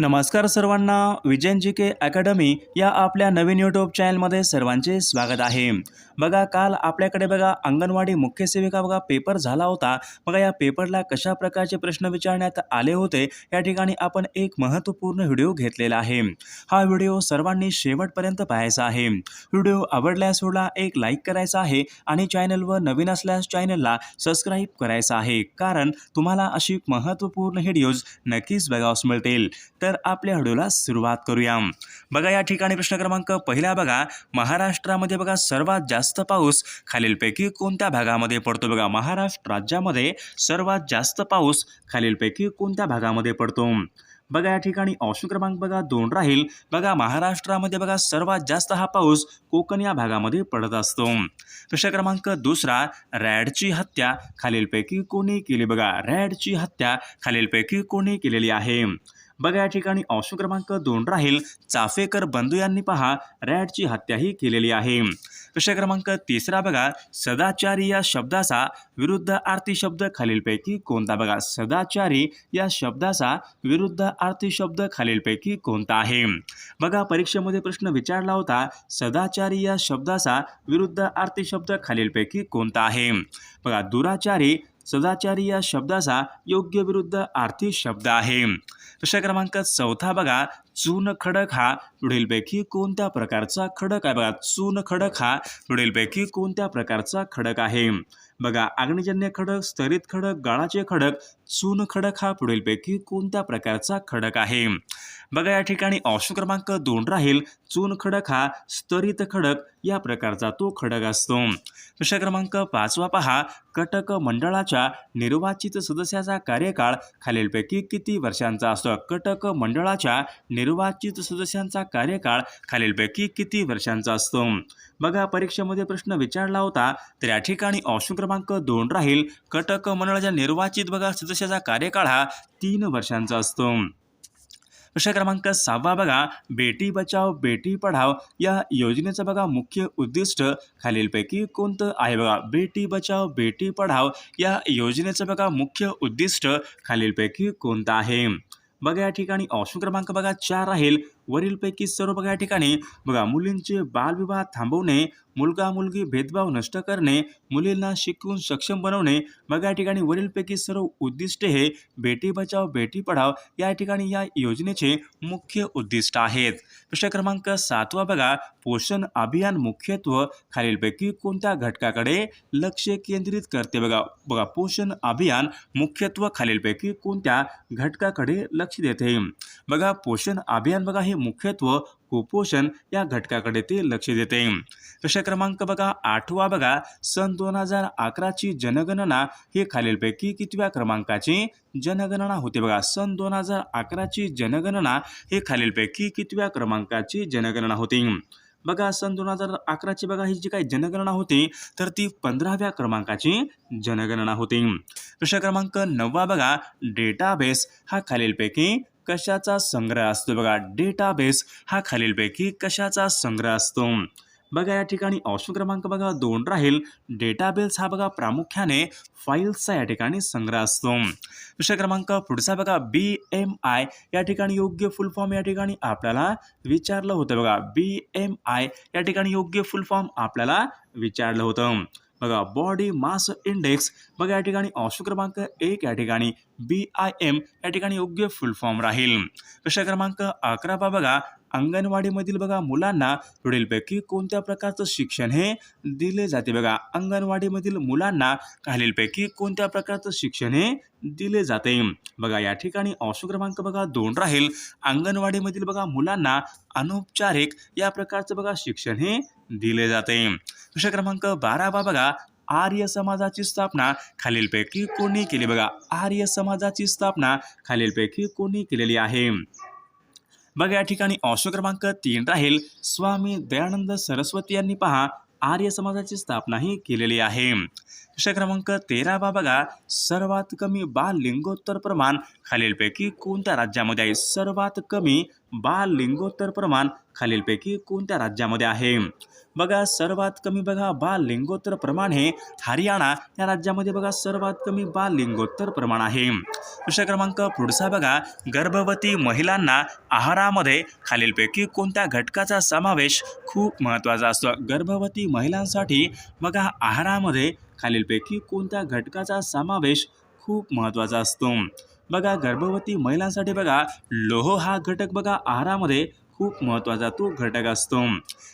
नमस्कार सर्वांना विजयन जी के अकॅडमी या आपल्या नवीन यूट्यूब चॅनलमध्ये सर्वांचे स्वागत आहे. बघा काल आपल्याकडे बघा अंगणवाडी मुख्य सेविका बघा पेपर झाला होता. बघा या पेपरला कशा प्रकारचे प्रश्न विचारण्यात आले होते या ठिकाणी आपण एक महत्त्वपूर्ण व्हिडिओ घेतलेला आहे. हा व्हिडिओ सर्वांनी शेवटपर्यंत पाहायचा आहे. व्हिडिओ आवडल्यास व्हिडिओला एक लाईक करायचा आहे आणि चॅनलवर नवीन असल्यास चॅनलला सबस्क्राईब करायचा आहे. कारण तुम्हाला अशी महत्त्वपूर्ण व्हिडिओज नक्कीच बघावस मिळतील. तर आपल्या व्हिडिओला सुरुवात करूया. बघा या ठिकाणी प्रश्न क्रमांक पहिला बघा. महाराष्ट्रामध्ये बघा सर्वात जास्त जास्त पाऊस. खालीलपैकी कोणत्या भागामध्ये पडतो बघा? महाराष्ट्र राज्यामध्ये सर्वात जास्त पाऊस खालीलपैकी कोणत्या भागामध्ये पडतो? बघा या ठिकाणी ऑप्शन क्रमांक बघा दोन राहील. बघा महाराष्ट्रामध्ये बघा सर्वात जास्त हा पाऊस कोकण या भागामध्ये पडत असतो. प्रश्न क्रमांक दुसरा रॅडची हत्या खालीलपैकी कोणी केली? बघा रॅडची हत्या खालीलपैकी कोणी केलेली आहे? बघा या ठिकाणी ऑप्शन क्रमांक दोन राहील. चाफेकर बंधू यांनी पहा रॅडची हत्याही केलेली आहे. प्रश्न क्रमांक तिसरा बघा. सदाचारी या शब्दाचा विरुद्ध आरती शब्द खालीलपैकी कोणता? बघा सदाचारी या शब्दाचा विरुद्ध आरती शब्द खालीलपैकी कोणता आहे? बघा परीक्षेमध्ये प्रश्न विचारला होता. सदाचारी या शब्दाचा विरुद्ध आरती शब्द खालीलपैकी कोणता आहे? बघा दुराचारी सदाचारी या शब्दाचा योग्य विरुद्ध आर्थिक शब्द आहे. प्रश्न क्रमांक चौथा बघा. चून खडक हा पुढीलपैकी कोणत्या प्रकारचा खडक आहे? बघा चून खडक हा पुढीलपैकी कोणत्या प्रकारचा खडक आहे? बघा अग्निजन्य खडक स्तरित खडक गाळाचे खडक चून खडक हा पुढीलपैकी कोणत्या प्रकारचा खडक आहे? बघा या ठिकाणी ऑप्शन क्रमांक दोन राहील. चून खडक हा स्तरित खडक या प्रकारचा तो खडक असतो. प्रश्न क्रमांक पाचवा पहा. कटक मंडळाच्या निर्वाचित सदस्याचा कार्यकाळ खालीलपैकी किती वर्षांचा असतो? कटक मंडळाच्या निर्वाचित सदस्यांचा कार्यकाळ खालीलपैकी किती वर्षांचा असतो? बघा परीक्षेमध्ये प्रश्न विचारला होता तर या ठिकाणी ऑप्शन क्रमांक दोन राहील. कटक मंडळाच्या निर्वाचित बघा सदस्याचा कार्यकाळ हा तीन वर्षांचा असतो. प्रश्न क्रमांक सहावा बघा बेटी बचाव बेटी पढाव या योजनेचं बघा मुख्य उद्दिष्ट खालीलपैकी कोणतं आहे बघा? बेटी बचाव बेटी पढाव या योजनेचं बघा मुख्य उद्दिष्ट खालीलपैकी कोणतं आहे? बघा या ठिकाणी ऑप्शन क्रमांक बघा चार राहील. वरीलपैकी सर्व बघा या ठिकाणी. बघा मुलींचे बालविवाह थांबवणे मुलगा मुलगी भेदभाव नष्ट करणे मुलींना शिकवून सक्षम बनवणे बघा या ठिकाणी वरीलपैकी सर्व उद्दिष्टे हे बेटी बचाव बेटी पढाव या ठिकाणी या योजनेचे मुख्य उद्दिष्ट आहेत. प्रश्न क्रमांक सातवा बघा पोषण अभियान मुख्यत्व खालीलपैकी कोणत्या घटकाकडे लक्ष केंद्रित करते बघा. बघा पोषण अभियान मुख्यत्व खालीलपैकी कोणत्या घटकाकडे लक्ष देते? बघा पोषण अभियान बघा हे मुख्यत्व कुपोषण या घटकाकडे ते लक्ष देते. प्रश्न क्रमांक बघा आठवा बघा. सन दोन हजार अकराची जनगणना हे खालीलपैकी कितव्या क्रमांकाची जनगणना होते बघा? सन दोन हजार अकराची जनगणना हे खालीलपैकी कितव्या क्रमांकाची जनगणना होती? बघा सन दोन हजार अकराची बघा ही जी काही जनगणना होती तर ती पंधराव्या क्रमांकाची जनगणना होती. प्रश्न क्रमांक नववा बघा डेटाबेस हा खालीलपैकी कशाचा संग्रह असतो? बघा डेटाबेस हा खालीलपैकी कशाचा संग्रह असतो? बघा या ठिकाणी ऑप्शन क्रमांक बघा दोन राहील. डेटाबेस हा बघा प्रामुख्याने फाईल्सचा या ठिकाणी संग्रह असतो. प्रश्न क्रमांक पुढचा बघा बी एम आय या ठिकाणी योग्य फुल फॉर्म या ठिकाणी आपल्याला विचारलं होतं. बघा बी एम आय या ठिकाणी योग्य फुल फॉर्म आपल्याला विचारलं होतं. बघा बॉडी मास इंडेक्स बघा या ठिकाणी ऑप्शन क्रमांक एक या ठिकाणी बी आय एम या ठिकाणी योग्य फुल फॉर्म राहील. प्रश्न क्रमांक अकरा बा बघा. अंगणवाडीमधील बघा मुलांना पुढीलपैकी कोणत्या प्रकारचं शिक्षण हे दिले जाते बघा. अंगणवाडीमधील मुलांना खालीलपैकी कोणत्या प्रकारचं शिक्षण हे दिले जाते? बघा या ठिकाणी ऑप्शन क्रमांक बघा दोन राहील. अंगणवाडीमधील बघा मुलांना अनौपचारिक या प्रकारचं बघा शिक्षण हे दिले जाते. प्रश्न क्रमांक बारा बा बघा. आर्य समाजाची स्थापना खालीलपैकी कोणी केली? बघा आर्य समाजाची स्थापना खालीलपैकी कोणी केलेली आहे? बघा या ठिकाणी ऑप्शन क्रमांक तीन राहील. स्वामी दयानंद सरस्वती यांनी पहा आर्य समाजाची स्थापना ही केलेली आहे. प्रश्न क्रमांक तेरावा बघा. सर्वात कमी बाल लिंगोत्तर प्रमाण खालीलपैकी कोणत्या राज्यामध्ये आहे? सर्वात कमी बाल लिंगोत्तर प्रमाण खालीलपैकी कोणत्या राज्यामध्ये आहे? बघा सर्वात कमी बघा बाल लिंगोत्तर प्रमाण हे हरियाणा या राज्यामध्ये बघा सर्वात कमी बाल लिंगोत्तर प्रमाण आहे. प्रश्न क्रमांक पुढचा बघा. गर्भवती महिलांना आहारामध्ये खालीलपैकी कोणत्या घटकाचा समावेश खूप महत्त्वाचा असतो? गर्भवती महिलांसाठी बघा आहारामध्ये खालीलपैकी कोणत्या घटकाचा समावेश खूप महत्त्वाचा असतो? बघा गर्भवती महिलांसाठी बघा लोह हा घटक बघा आहारामध्ये खूप महत्त्वाचा तो घटक असतो.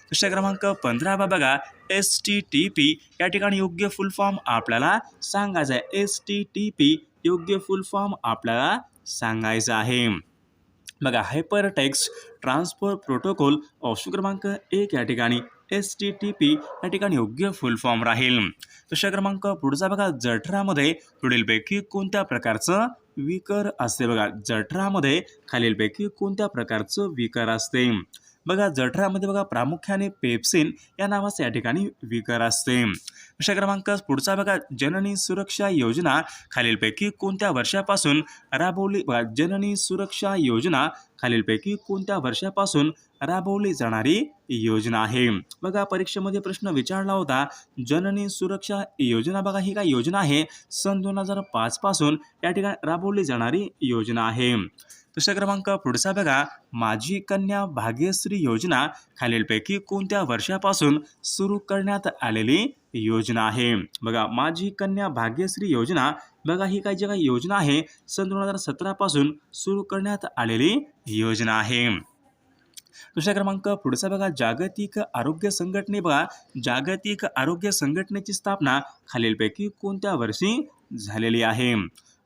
प्रश्न क्रमांक पंधरावा बघा एस टी टी पी या ठिकाणी योग्य फुल फॉर्म आपल्याला सांगायचा आहे एस टी टी पी योग्य फुल फॉर्म आपल्याला सांगायचा आहे. बघा hyper text transfer protocol option क्रमांक एक या ठिकाणी एस टी टी पी या ठिकाणी योग्य फुल फॉर्म राहील. प्रश्न क्रमांक पुढचा बघा जठरामध्ये पुढीलपैकी कोणत्या प्रकारचं विकर असते. बघा जठरामध्ये खालीलपैकी कोणत्या प्रकारचं विकर असते? बघा जठरामध्ये बघा प्रामुख्याने पेप्सिन या नावाचं या ठिकाणी विकर असते. प्रश्न क्रमांक पुढचा बघा जननी सुरक्षा योजना खालीलपैकी कोणत्या वर्षापासून राबवली बघा जननी सुरक्षा योजना खालीलपैकी कोणत्या वर्षापासून राबवली जाणारी योजना आहे? बघा परीक्षेमध्ये प्रश्न विचारला होता जननी सुरक्षा योजना बघा ही काय योजना आहे? सन दोन हजार पाच पासून या ठिकाणी राबवली जाणारी योजना आहे. दुसरा क्रमांक पुढचा बघा. माझी कन्या भाग्यश्री योजना खालीलपैकी कोणत्या वर्षापासून सुरू करण्यात आलेली योजना आहे? बघा माझी कन्या भाग्यश्री योजना बघा ही काय जी काही योजना आहे सन दोन हजार सतरापासून सुरू करण्यात आलेली योजना आहे. दुसरा क्रमांक पुढचा बघा. जागतिक आरोग्य संघटने बघा. जागतिक आरोग्य संघटनेची स्थापना खालीलपैकी कोणत्या वर्षी झालेली आहे?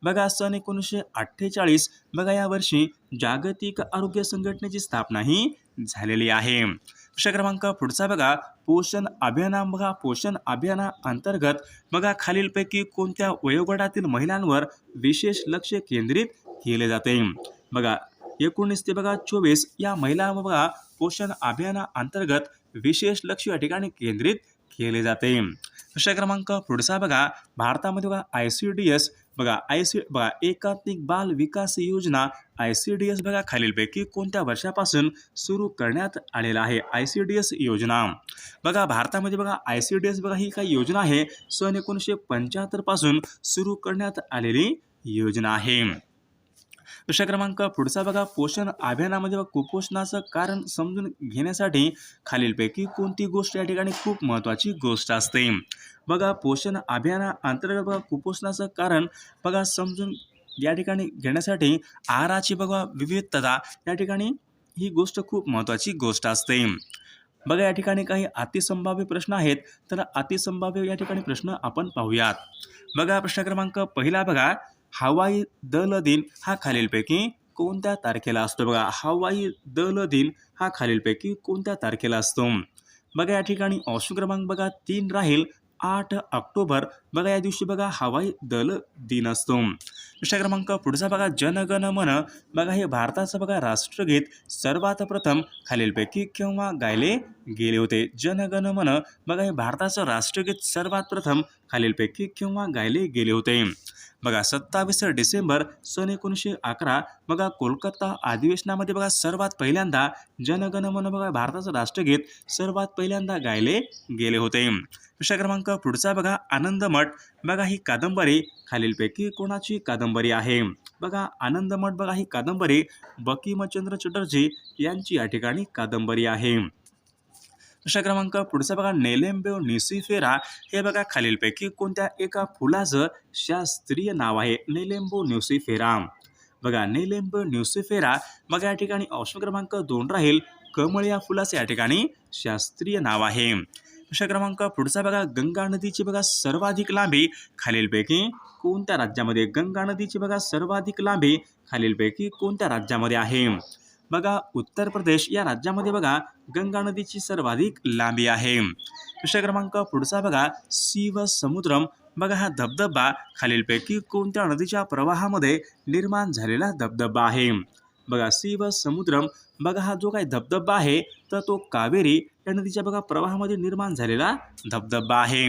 बघा सन एकोणीसशे अठ्ठेचाळीस बघा या वर्षी जागतिक आरोग्य संघटनेची स्थापना ही झालेली आहे. प्रश्न क्रमांक पुढचा बघा. पोषण अभियाना बघा पोषण अभियाना अंतर्गत बघा खालीलपैकी कोणत्या वयोगटातील महिलांवर विशेष लक्ष केंद्रित केले जाते? बघा एकोणीस ते बघा चोवीस या महिला बघा पोषण अभियाना अंतर्गत विशेष लक्ष या ठिकाणी केंद्रित केले जाते. प्रश्न क्रमांक पुढचा बघा. भारतामध्ये बघा आय सी डी एस बघा आय सी बघा एकात्मिक बाल विकास योजना आय सी डी एस बघा खालीलपैकी कोणत्या वर्षापासून सुरू करण्यात आलेला आहे? आय सी डी एस योजना. बघा भारतामध्ये बघा आय सी डी एस बघा ही काही योजना आहे. सन एकोणीसशे पंच्याहत्तरपासून सुरू करण्यात आलेली योजना आहे. प्रश्न क्रमांक पुढचा बघा. पोषण अभियानामध्ये बघा कुपोषणाचं कारण समजून घेण्यासाठी खालीलपैकी कोणती गोष्ट या ठिकाणी खूप महत्त्वाची गोष्ट असते? बघा पोषण अभियाना अंतर्गत बघा कुपोषणाचं कारण बघा समजून या ठिकाणी घेण्यासाठी आहाराची बघा विविधता या ठिकाणी ही गोष्ट खूप महत्त्वाची गोष्ट असते. बघा या ठिकाणी काही अतिसंभाव्य प्रश्न आहेत तर अतिसंभाव्य या ठिकाणी प्रश्न आपण पाहूयात. बघा प्रश्न क्रमांक पहिला बघा. हवाई दल दिन हा खालीलपैकी कोणत्या तारखेला असतो? बघा हवाई दल दिन हा खालीलपैकी कोणत्या तारखेला असतो? बघा या ठिकाणी ऑप्शन क्रमांक बघा तीन राहील. आठ ऑक्टोबर बघा या दिवशी बघा हवाई दल दिन असतो. प्रश्न क्रमांक पुढचा बघा जनगण मन. बघा हे भारताचं बघा राष्ट्रगीत. सर्वात प्रथम खालीलपैकी केव्हा गायले गेले होते? जनगण मन. बघा हे भारताचं राष्ट्रगीत सर्वात प्रथम खालीलपैकी किंवा गायले गेले होते? बघा सत्तावीस डिसेंबर सन एकोणीसशे अकरा. बघा कोलकाता अधिवेशनामध्ये बघा सर्वात पहिल्यांदा जनगण मन बघा भारताचं राष्ट्रगीत सर्वात पहिल्यांदा गायले गेले होते. प्रश्न क्रमांक पुढचा बघा आनंदमठ. बघा ही कादंबरी खालीलपैकी कोणाची कादंबरी आहे? बघा आनंदमठ बघा ही कादंबरी बकिमचंद्र चटर्जी यांची या ठिकाणी कादंबरी आहे. प्रश्न क्रमांक पुढचा बघा नेलेम्बेव निसिफेरा. हे बघा खालीलपैकी कोणत्या एका फुलाचं शास्त्रीय नाव आहे? नेलेम्बो न्युसिफेरा बघा नेलेम्बो न्युसिफेरा बघा या ठिकाणी ऑप्शन क्रमांक दोन राहील. कमळ या फुलाचं या ठिकाणी शास्त्रीय नाव आहे. प्रश्न क्रमांक पुढचा बघा गंगा नदीची बघा सर्वाधिक लांबी. खालीलपैकी कोणत्या राज्यामध्ये गंगा नदीची बघा सर्वाधिक लांबी? खालीलपैकी कोणत्या राज्यामध्ये आहे? बघा उत्तर प्रदेश या राज्यामध्ये बघा गंगा नदीची सर्वाधिक लांबी आहे. प्रश्न क्रमांक पुढचा बघा शिव समुद्रम बघा हा धबधबा खालीलपैकी कोणत्या नदीच्या प्रवाहामध्ये निर्माण झालेला धबधबा आहे? बघा शिव समुद्रम बघा हा जो काही धबधबा आहे तर तो कावेरी या नदीच्या बघा प्रवाहामध्ये निर्माण झालेला धबधबा आहे.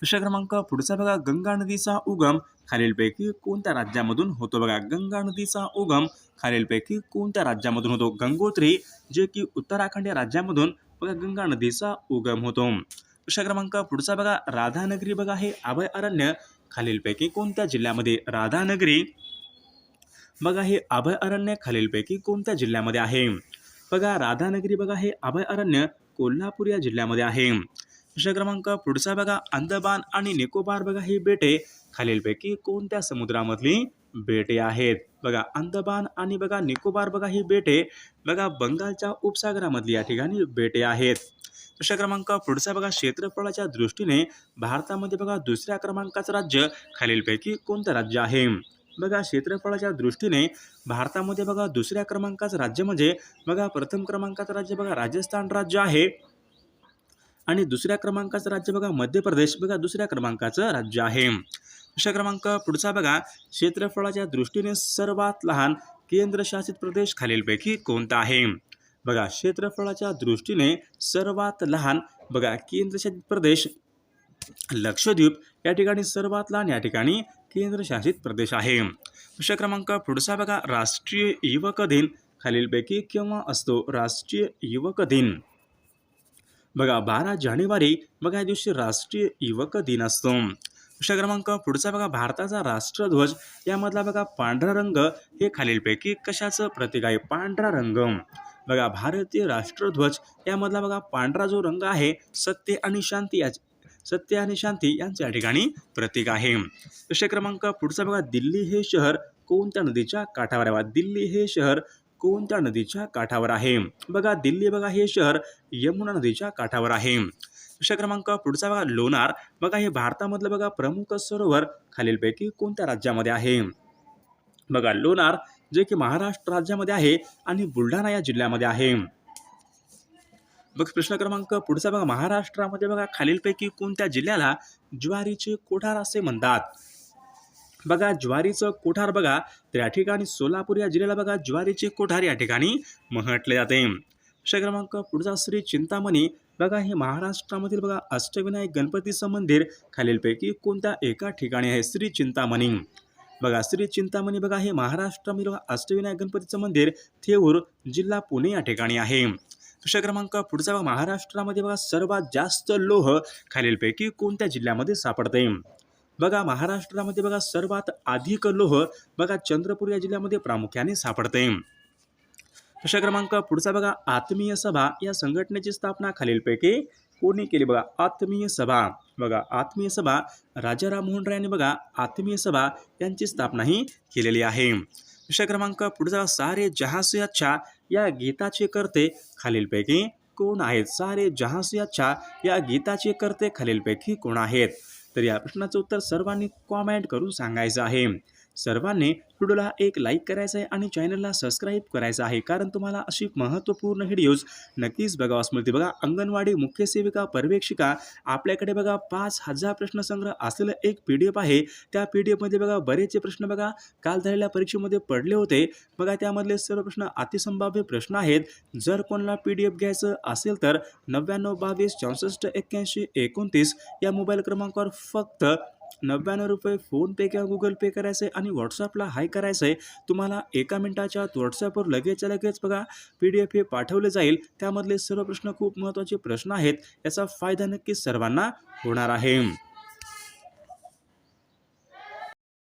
प्रश्न क्रमांक पुढचा बघा गंगा नदीचा उगम. खालीलपैकी कोणत्या राज्यामधून होतो बघा गंगा नदीचा उगम. खालीलपैकी कोणत्या राज्यामधून होतो? गंगोत्री जे की उत्तराखंड या राज्यामधून बघा गंगा नदीचा उगम होतो. प्रश्न क्रमांक पुढचा बघा राधानगरी बघा हे अभय अरण्य. खालीलपैकी कोणत्या जिल्ह्यामध्ये राधानगरी? बघा हे अभय अरण्य खालीलपैकी कोणत्या जिल्ह्यामध्ये आहे? बघा राधानगरी बघा हे अभय अरण्य कोल्हापूर या जिल्ह्यामध्ये आहे. प्रश्न क्रमांक पुढचा बघा. अंदमान आणि निकोबार बघा ही बेटे. खालीलपैकी कोणत्या समुद्रामधली बेटे आहेत? बघा अंदमान आणि बघा निकोबार बघा ही बेटे. बघा बंगालच्या उपसागरामधली या ठिकाणी बेटे आहेत. प्रश्न क्रमांक पुढचा बघा क्षेत्रफळाच्या दृष्टीने भारतामध्ये बघा दुसऱ्या क्रमांकाचं राज्य खालीलपैकी कोणतं राज्य आहे? बघा क्षेत्रफळाच्या दृष्टीने भारतामध्ये बघा दुसऱ्या क्रमांकाचं राज्य म्हणजे बघा प्रथम क्रमांकाचं राज्य बघा राजस्थान राज्य आहे. आणि दुसऱ्या क्रमांकाचं राज्य बघा मध्य प्रदेश बघा दुसऱ्या क्रमांकाचं राज्य आहे. दुसरा क्रमांक पुढचा बघा क्षेत्रफळाच्या दृष्टीने सर्वात लहान केंद्रशासित प्रदेश खालीलपैकी कोणता आहे? बघा क्षेत्रफळाच्या दृष्टीने सर्वात लहान बघा केंद्रशासित प्रदेश लक्षद्वीप या ठिकाणी सर्वात लहान या ठिकाणी केंद्रशासित प्रदेश आहे. दुसरा क्रमांक पुढचा बघा राष्ट्रीय युवक दिन खालीलपैकी केव्हा असतो? राष्ट्रीय युवक दिन. बघा बारा जानेवारी बघा या दिवशी राष्ट्रीय युवक दिन असतो. प्रश्न क्रमांक पुढचा बघा भारताचा राष्ट्रध्वज. यामधला बघा पांढरा रंग हे खालीलपैकी कशाचं प्रतीक आहे? पांढरा रंग. बघा भारतीय राष्ट्रध्वज. यामधला बघा पांढरा जो रंग आहे सत्य आणि शांती या सत्य आणि शांती यांच्या ठिकाणी प्रतीक आहे. प्रश्न क्रमांक पुढचा बघा दिल्ली हे शहर कोणत्या नदीच्या काठावर आहे? दिल्ली हे शहर कोणत्या नदीच्या काठावर आहे? बघा दिल्ली बघा हे शहर यमुना नदीच्या काठावर आहे. प्रश्न क्रमांक पुढचा बघा लोणार. बघा हे भारतामधलं बघा प्रमुख सरोवर खालीलपैकी कोणत्या राज्यामध्ये आहे? बघा लोणार जे की महाराष्ट्र राज्यामध्ये आहे आणि बुलढाणा या जिल्ह्यामध्ये आहे. बघ प्रश्न क्रमांक पुढचा बघा महाराष्ट्रामध्ये बघा खालीलपैकी कोणत्या जिल्ह्याला ज्वारीचे कोठार असे म्हणतात? बघा ज्वारीचं कोठार बघा. तर या ठिकाणी सोलापूर या जिल्ह्याला बघा ज्वारीचे कोठार या ठिकाणी म्हटले जाते. प्रश्न क्रमांक पुढचा श्री चिंतामणी. बघा हे महाराष्ट्रामधील बघा अष्टविनायक गणपतीचं मंदिर खालीलपैकी कोणत्या एका ठिकाणी आहे? श्री चिंतामणी. बघा श्री चिंतामणी बघा हे महाराष्ट्रामधील बघा अष्टविनायक गणपतीचं मंदिर थेऊर जिल्हा पुणे या ठिकाणी आहे. प्रश्न क्रमांक पुढचा महाराष्ट्रामध्ये बघा सर्वात जास्त लोह खालीलपैकी कोणत्या जिल्ह्यामध्ये सापडते? बघा महाराष्ट्रामध्ये बघा सर्वात अधिक लोह बघा चंद्रपूर या जिल्ह्यामध्ये प्रामुख्याने सापडते. प्रश्न क्रमांक पुढचा बघा आत्मीय सभा. या संघटनेची स्थापना खालीलपैकी कोणी केली बघा? आत्मीय सभा. बघा आत्मीय सभा राजा राममोहन राय यांनी बघा आत्मीय सभा यांची स्थापनाही केलेली आहे. प्रश्न क्रमांक पुढचा सारे जहाँ या गीताचे करते खालीलपैकी कोण आहेत? सारे जहास से या गीताचे कर्ते खालीलपैकी कोण आहेत? तर या प्रश्नाचं उत्तर सर्वांनी कॉमेंट करून सांगायचं आहे. सर्वांनी व्हिडिओला एक लाईक करायचं आहे आणि चॅनलला सबस्क्राईब करायचं आहे. कारण तुम्हाला अशी महत्त्वपूर्ण व्हिडिओज नक्कीच बघावास मिळते. बघा अंगणवाडी मुख्य सेविका पर्यवेक्षिका आपल्याकडे बघा पाच हजार प्रश्नसंग्रह असलेलं एक पी डी एफ आहे. त्या पी डी एफमध्ये बघा बरेचसे प्रश्न बघा काल झालेल्या परीक्षेमध्ये पडले होते. बघा त्यामधले सर्व प्रश्न अतिसंभाव्य प्रश्न आहेत. जर कोणाला पी डी एफ घ्यायचं असेल तर नव्याण्णव बावीस चौसष्ट एक्क्याऐंशी एकोणतीस या मोबाईल क्रमांकावर फक्त नव्याण्णव रुपये फोनपे किंवा गुगल पे करायचं आहे आणि व्हॉट्सअपला हाय करायचं आहे तुम्हाला एका मिनिटाच्या आत व्हॉट्सअपवर लगेच लगेच बघा पी डी एफ हे पाठवले जाईल. त्यामधले सर्व प्रश्न खूप महत्त्वाचे प्रश्न आहेत याचा फायदा नक्कीच सर्वांना होणार आहे.